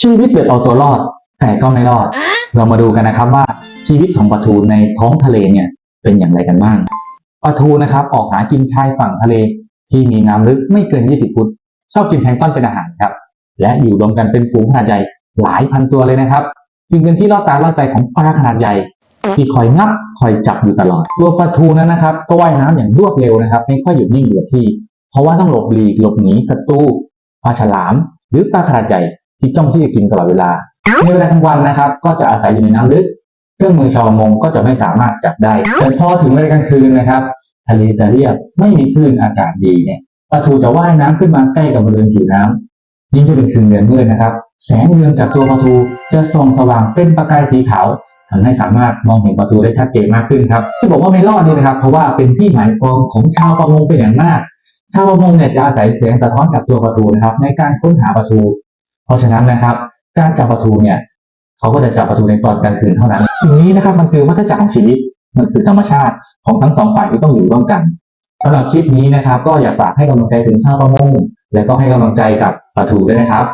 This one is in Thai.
ชีวิตแบบเอาตัวรอด แต่ก็ไม่รอด เรามาดูกันนะครับว่าชีวิตของปลาทูในท้องทะเลเนี่ยเป็นอย่างไรกันบ้างปลาทูนะครับออกหากินชายฝั่งทะเล ที่มีน้ำลึกไม่เกิน 20 ฟุต ชอบกินแพลงก์ต้นเป็นอาหารครับ และอยู่รวมกันเป็นฝูงขนาดใหญ่หลายพันตัวเลยนะครับ จึงเป็นที่ล่อตาล่อใจของปลาขนาดใหญ่ ที่คอยงับคอยจับอยู่ตลอด ตัวปลาทูนั้นนะครับ ก็ว่ายน้ำอย่างรวดเร็วนะครับ ไม่ค่อยหยุดนิ่งอยู่กับที่ เพราะว่าต้องหลบหลีกหลบหนีศัตรูปลาฉลาม หรือปลาขนาดใหญ่ ที่จ้องที่จะกินตลอดเวลา ในเวลากลางวันนะครับ ก็จะอาศัยอยู่ในน้ำลึก เครื่องมือชาวประมงก็จะไม่สามารถจับได้แต่พอถึงเวลากลางคืนนะครับ ทะเลจะเรียบไม่มีคลื่นอากาศดีเนี่ยปลาทูจะว่ายน้ำขึ้นมาใกล้กับบริเวณผิวน้ำยิ่งจะเป็นคืนเดือนมืดนะครับ แสงเรืองจากตัวปลาทูจะส่องสว่างเป็นประกายสีขาวทำให้สามารถมองเห็นปลาทูได้ชัดเจนมากขึ้นครับที่บอกว่าไม่รอดนี่นะครับ เพราะว่าเป็นที่หมายปองของชาวประมงเป็นอย่างมาก ชาวประมงเนี่ยจะอาศัยแสงสะท้อนจากตัวปลาทูนะครับ ในการค้นหาปลาทู เพราะฉะนั้นนะครับ การจับปลาทูเนี่ยเขาก็จะจับปลาทูในตอนกลางคืนเท่านั้นอย่างนี้นะครับมันคือวัฏจักรของชีวิตมันคือธรรมชาติของทั้งสองฝ่ายที่ต้องอยู่ร่วมกันสำหรับคลิปนี้นะครับ ก็อยากฝากให้กำลังใจถึงชาวประมงและก็ให้กำลังใจกับปลาทูด้วยนะครับ